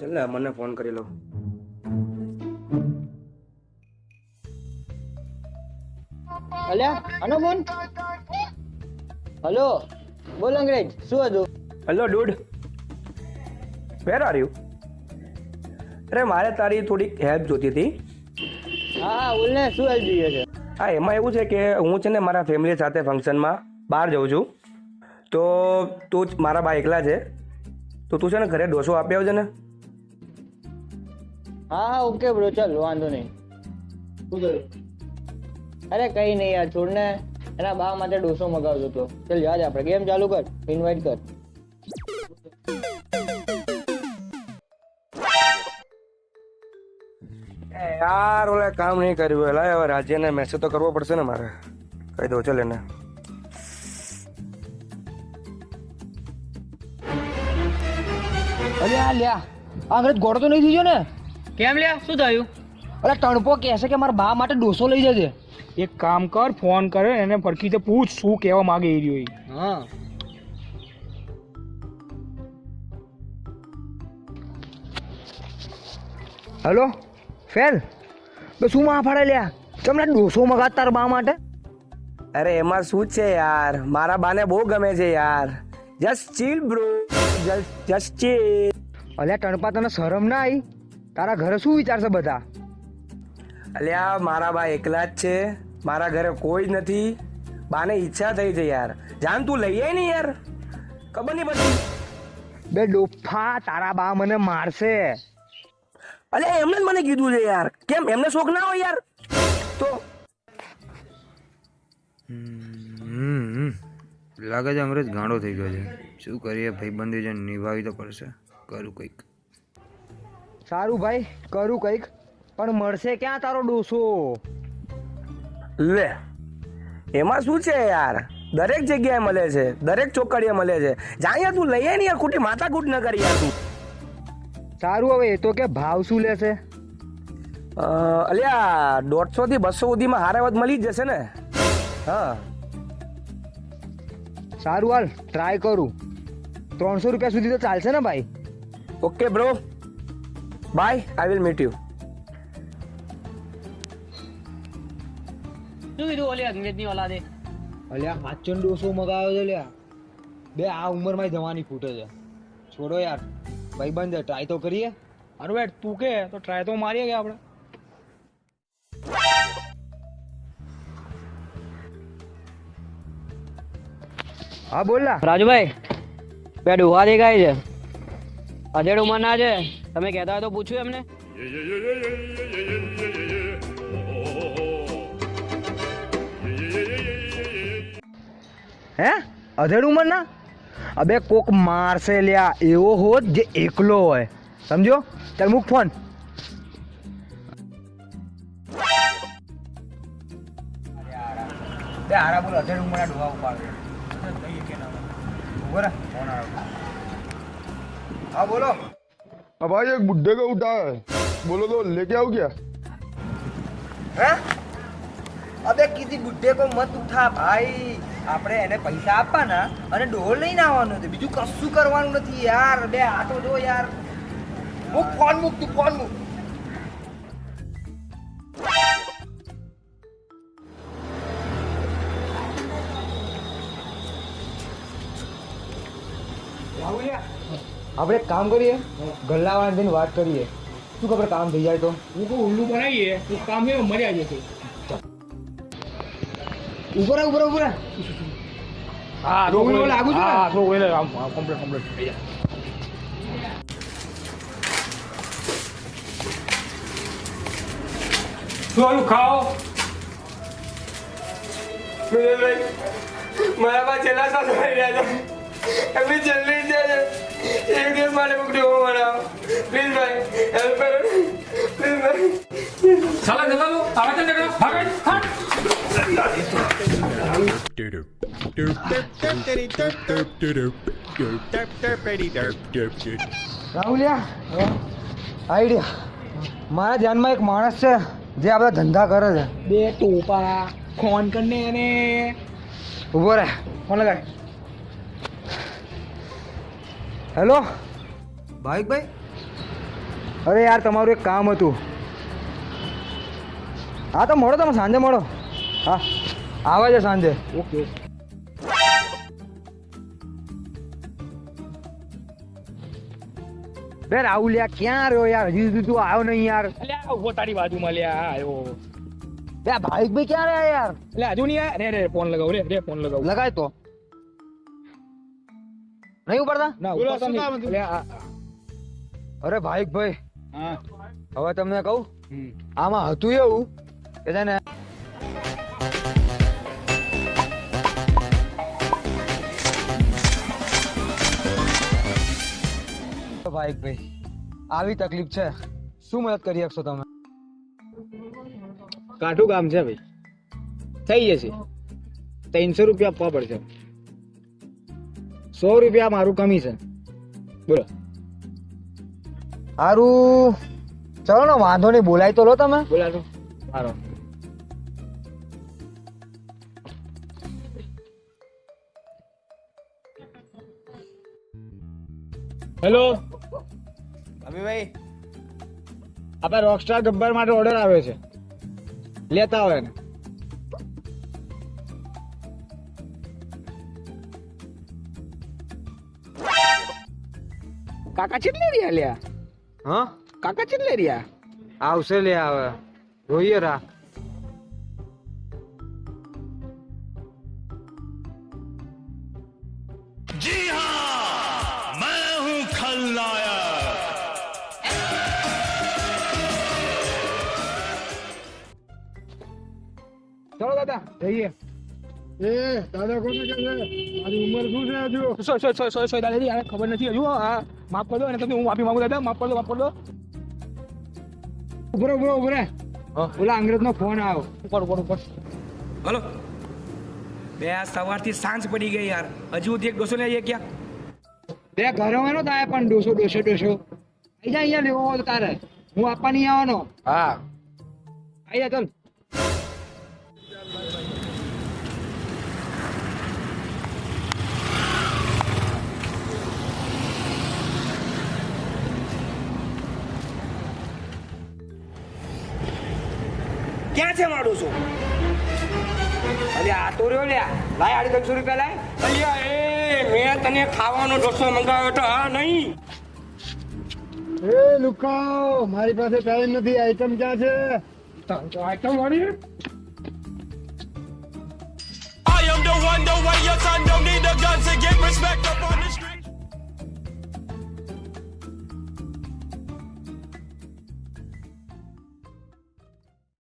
છે ને મને ફોન કરી લો. અલ્યા આનો ફોન હલો બોલ અંગ્રેજ શું હતું? Hello dude. Where are you અરે મારે તારી થોડીક હેલ્પ જોતી હતી. હા હા બોલ ને શું હેલ્પ જોઈએ છે? હા એમાં એવું છે કે હું છે ને મારા ફેમિલી સાથે ફંક્શનમાં બહાર જાઉં છું. તો તું મારા બા એકલા છે. તો તું છે ને ઘરે ડોસો આપી આવજે ને. હા હા ઓકે બ્રો ચાલ વાંધો નહીં. શું થયું અરે કઈ નહીં યાર છોડ ને એના બા માટે ડોસો મગાવજો તો. ચાલ યાદ આપણે ગેમ ચાલુ કર ઇન્વાઇટ કર. એ યાર ઓલે કામ નહીં કર્યું. એલા હવે રાજ્યને મેસેજ તો કરવો પડશે ને મારે. કહી દઉં ચાલ એને. અરે આ લ્યા આગળ ગોળો તો નહીં થઈ ગયો ને? કેમ લ્યા? શું થયું? અરે તણપો કહેશે કે મારા બા માટે ડોસો લઈ જજે. એક કામ કર ફોન કરે એને ફરકી તો પૂછ શું કહેવા માંગે એ રહ્યો હા. Hello fail? બે શું માં ફાડે લ્યા? તમને ડોસો મગાત તાર બા માટે? અરે એમાં શું છે યાર? મારા બાને બહુ ગમે છે યાર. Just chill bro just chill અલ્યા ટણપા તને શરમ ના આવી તારા ઘરે શું વિચારશે બધા? અલ્યા મારા બા એકલા જ છે. મારા ઘરે કોઈ જ નથી. બાને ઈચ્છા થઈ છે યાર. જાન તું લઈ આય ને યાર. ખબર નહીં પડતી. બે ડોફા તારા બા મને મારશે. અલે એમને જ મને કીધું છે યાર. કેમ? એમને શોખ ના હોય યાર. તો લાગે છે અંગ્રેજ ગાંડો થઈ ગયો છે. શું કરીએ? ભાઈબંધી છે નિભાવી તો પડશે. કરું કંઈક. સારું ભાઈ કરું કંઈક. પણ મળશે ક્યાં તારો ડોસો? લે એમાં શું છે યાર? દરેક જગ્યાએ મળે છે. દરેક ચોકડીએ મળે છે. જાય તું લઈએ નહીં ને યાર ખોટી માથાકૂટ ન કરી યાર તું. સારું હવે એ તો કે ભાવ શું લેશે? અ, અલ્યા દોઢસો થી બસો સુધીમાં હારે વાત મળી જ જશે ને. હા. સારું હાલ ટ્રાય કરું. ત્રણસો રૂપિયા સુધી તો ચાલશે ને ભાઈ? Okay bro bye I will meet you શું કીધું ઓલી અંગ્રેજની ઓલાદે? અલ્યા ડોસો મગાવ્યો છે લ્યા બે આ ઉંમરમાં જવાની ફૂટે છે. છોડો યાર. ભાઈ બંધ ટ્રાય તો કરીએ. અરે તું કે? તો ટ્રાય તો મારીએ કે આપણે? હા બોલના. રાજુભાઈ બે ડોહા દેખાય છે. અજેડ ઉંમરના છે. તમે કહેતા હોય તો પૂછ્યું એમને. હે? અધેડ ઉંમરના? અબે કોક મારશે લ્યા. એવો હોત જે એકલો હોય. સમજો? ચાલ મૂક ફોન. બે હારા બોલ અધેડ ઉંમરના ડોહા ઉપાડે. ઉભો રે ફોન આવ્યો હા બોલો अब भाई एक बुढ़े को उठा है बोलो तो लेके आओ क्या હે અબે કીધી બુઢ્ઢે કો મત ઉઠા ભાઈ આપણે એને પૈસા આપવાના અને ડોલ લઈને આવવાનો છે બીજું કશું કરવાનું નથી યાર બે આટો જો યાર મૂક ફોન મૂક તું ફોન મૂક આપણે એક કામ કરીએ ગલ્લાવાળા જઈને વાત કરીએ. શું ખબર કામ થઈ જાય તો? હું કોઈ ઉલ્લુ બનાવીએ તો કામ એ મર્યા જશે. ઉપર ઉપર ઉપર હા તો ઓલો લાગુ છે હા તો ઓલે આમ કમ્પ્લીટ કમ્પ્લીટ થઈ જાય. શું ખાઓ. મારા પાસે છેલ્લા સાસ મળી રહ્યા છે. એમની છેલ્લી છે. રાહુલિયા આઈડિયા મારા ધ્યાનમાં એક માણસ છે જે આપણા ધંધા કરે છે. બે ટોપા. ફોન કરીને એને. ઊભો રહે. ફોન લગાડ. હેલો? ભાઈ અરે યાર તમારું એક કામ હતું. હા તો મળો તમે સાંજે મળો. હા આવે છે સાંજે. ઓકે બે રાહુલ યાર ક્યાં રહ્યો યાર? હજી સુધી તું આવ્યો નહીં યાર. ઊભો તારી બાજુમાં લ્યા આવ્યો બે ભાઈ ભાઈ ક્યાં રહ્યા યાર? એટલે હજુ નહીં આયા? રે રે ફોન લગાવ રે રે ફોન લગાવ. લગાય તો. નહીં ઉપડતા? ના ઉપાડતા નહીં. અરે ભાઈ ભાઈ. હા. હવે તમને કહું? આમાં હતું એવું કે છે ને ભાઈ ભાઈ આવી તકલીફ છે. શું મદદ કરી શકશો તમે? કાઠું કામ છે ભાઈ. થઈ જશે. ત્રણસો રૂપિયા આપવા પડશે. સો રૂપિયા મારું કમિશન બોલો. સારું ચલો ને વાંધો નહીં બોલાય તો લો તમે. બોલાતો સારો હેલો. અભિભાઈ. આપણે રોકસ્ટાર ગબ્બર માટે ઓર્ડર આવ્યો છે. લેતા હોય ને કાકા કેટલે રહ્યા લ્યા હા? કાકા કેટલે રહ્યા આવશે લે આવે. જોઈએ રા. ચલો દાદા જઈએ. એ દાદા કોને કે છે? મારી ઉંમર શું છે હજુ? સોય સોય સોય સોય સોય દાદાજી? આને ખબર નથી હજુ હા. માફ કરી અને તમને હું માફી માંગુ દાદા. માફ કરી દો માફ કરી ઉભરો ઉભરો ઉભરે. ઓલા અંગ્રેજનો ફોન આવ્યો ઉપર ઉપર ઉપર હલો. બે આ સવારથી સાંજ પડી ગઈ યાર. હજુ સુધી એક ડોસો લઈ આવીએ ક્યાં? બે ઘરોમાં નો થાય પણ ડોસો ડોસો ડોસો. આઈ જા અહીંયા લેવો તારે. હું આપવા નહીં આવવાનો. હા. આઈ જા ચાલ. ક્યાં છે મારું શું? અરે આ તો રહ્યો લ્યા. લાય આડી ત્રણસો રૂપિયા તને ખાવાનો ઢોસો મંગાવ્યો તો હા નહીં. એ મારી પાસે ટાઈમ નથી આઈટમ ક્યાં છે? આઈટમ વાળી I am the one, the way your son don't need a.